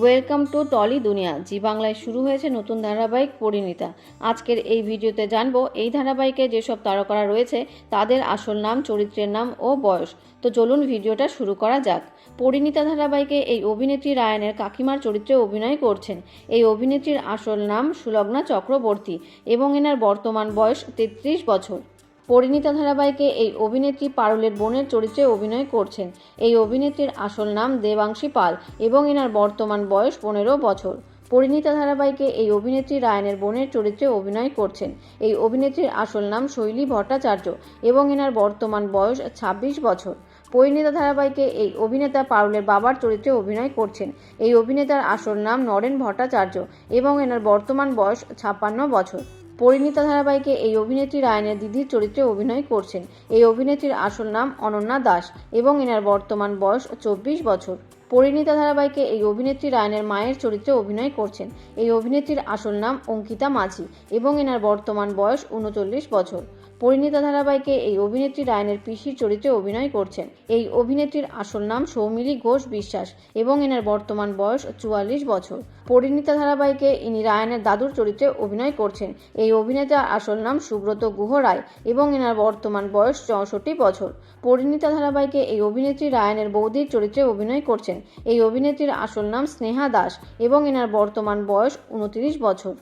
Welcome to trolley দুনিয়া জি বাংলায় শুরু হয়েছে নতুন ধারাবাহিক পরিণীতা। আজকের এই ভিডিওতে জানব, এই ধারাবাহিকে যেসব তারকারা রয়েছে, তাদের আসল নাম, চরিত্রের নাম ও বয়স। তো চলুন ভিডিওটা শুরু করা যাক। পরিণীতা ধারাবাহিকে এই অভিনেত্রী রায়ানের কাকিমার চরিত্রে অভিনয় করছেন। এই অভিনেত্রীর আসল নাম সুলগ্না চক্রবর্তী এবং এনার বর্তমান বয়স তেত্রিশ বছর। পরিণীতা ধারাবাহিকে এই অভিনেত্রী পারুলের বোনের চরিত্রে অভিনয় করছেন। এই অভিনেত্রীর আসল নাম দেবাংশী পাল এবং এনার বর্তমান বয়স পনেরো বছর। পরিণীতা ধারাবাহিকে এই অভিনেত্রী রায়নের বোনের চরিত্রে অভিনয় করছেন। এই অভিনেত্রীর আসল নাম শৈলী ভট্টাচার্য এবং এনার বর্তমান বয়স ছাব্বিশ বছর। পরিণীতা ধারাবাহিকে এই অভিনেতা পারুলের বাবার চরিত্রে অভিনয় করছেন। এই অভিনেতার আসল নাম নরেন ভট্টাচার্য এবং এনার বর্তমান বয়স ছাপ্পান্ন বছর। পরিণীতা ধারাবাহিকে এই অভিনেত্রী রায়নের দিদির চরিত্রে অভিনয় করছেন। এই অভিনেত্রীর আসল নাম অনন্যা দাস এবং এনার বর্তমান বয়স চব্বিশ বছর। পরিণীতা ধারাবাহিকে এই অভিনেত্রী রায়নের মায়ের চরিত্রে অভিনয় করছেন। এই অভিনেত্রীর আসল নাম অঙ্কিতা মাঝি এবং এনার বর্তমান বয়স উনচল্লিশ বছর। পরিণীতা ধারাবাহিকে এই অভিনেত্রী রায়নের পিসির চরিত্রে অভিনয় করছেন। এই অভিনেত্রীর আসল নাম সৌমিলি ঘোষ বিশ্বাস এবং এনার বর্তমান বয়স চুয়াল্লিশ বছর। পরিণীতা ধারাবাহিকে ইনি রায়নের দাদুর চরিত্রে অভিনয় করছেন। এই অভিনেতার আসল নাম সুব্রত গুহ রায় এবং এনার বর্তমান বয়স চৌষট্টি বছর। পরিণীতা ধারাবাহিকে এই অভিনেত্রী রায়নের বৌদির চরিত্রে অভিনয় করছেন। এই অভিনেত্রীর আসল নাম স্নেহা দাস এবং এনার বর্তমান বয়স উনত্রিশ বছর।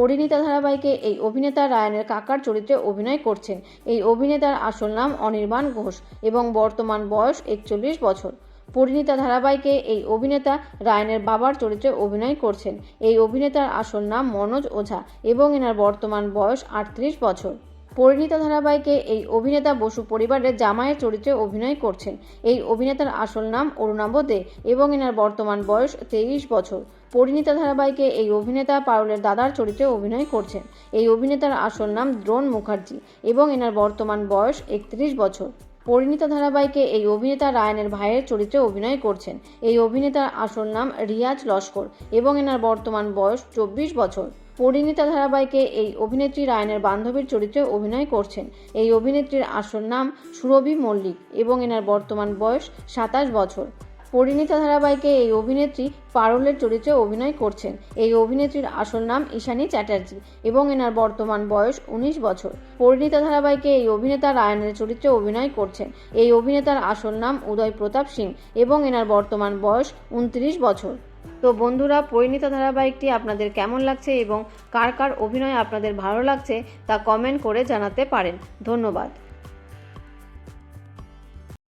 পরিণীতা ধারাবাহিকে এই অভিনেতা রায়নের কাকার চরিত্রে অভিনয় করছেন। এই অভিনেতার আসল নাম অনির্বাণ ঘোষ এবং বর্তমান বয়স একচল্লিশ বছর। পরিণীতা ধারাবাহিকে এই অভিনেতা রায়নের বাবার চরিত্রে অভিনয় করছেন। এই অভিনেতার আসল নাম মনোজ ওঝা এবং এনার বর্তমান বয়স আটত্রিশ বছর। পরিণীতা ধারাবাহিকে এই অভিনেতা বসু পরিবারের জামাইয়ের চরিত্রে অভিনয় করছেন। এই অভিনেতার আসল নাম অরুণাভ দে এবং এনার বর্তমান বয়স তেইশ বছর। পরিণীতা ধারাবাহিকে এই অভিনেতা পারুলের দাদার চরিত্রে অভিনয় করছেন। এই অভিনেতার আসল নাম দ্রোণ মুখার্জি এবং এনার বর্তমান বয়স একত্রিশ বছর। পরিণীতা ধারাবাহিকে এই অভিনেতা রায়নের ভাইয়ের চরিত্রে অভিনয় করছেন। এই অভিনেতার আসল নাম রিয়াজ লস্কর এবং এনার বর্তমান বয়স চব্বিশ বছর। পরিণীতা ধারাবাহিকে এই অভিনেত্রী রায়নের বান্ধবীর চরিত্রে অভিনয় করছেন। এই অভিনেত্রীর আসল নাম সুরভি মল্লিক এবং এনার বর্তমান বয়স সাতাশ বছর। পরিণীতা ধারাবাহিকে এই অভিনেত্রী পারুলের চরিত্রে অভিনয় করছেন। এই অভিনেত্রীর আসল নাম ঈশানী চ্যাটার্জি এবং এনার বর্তমান বয়স উনিশ বছর। পরিণীতা ধারাবাহিকে এই অভিনেতা রায়নের চরিত্রে অভিনয় করছেন। এই অভিনেতার আসল নাম উদয় প্রতাপ সিং এবং এনার বর্তমান বয়স উনত্রিশ বছর। তো বন্ধুরা, পরিণীতা ধারাবাহিকটি আপনাদের কেমন লাগছে এবং কার কার অভিনয় আপনাদের ভালো লাগছে তা কমেন্ট করে জানাতে পারেন। ধন্যবাদ।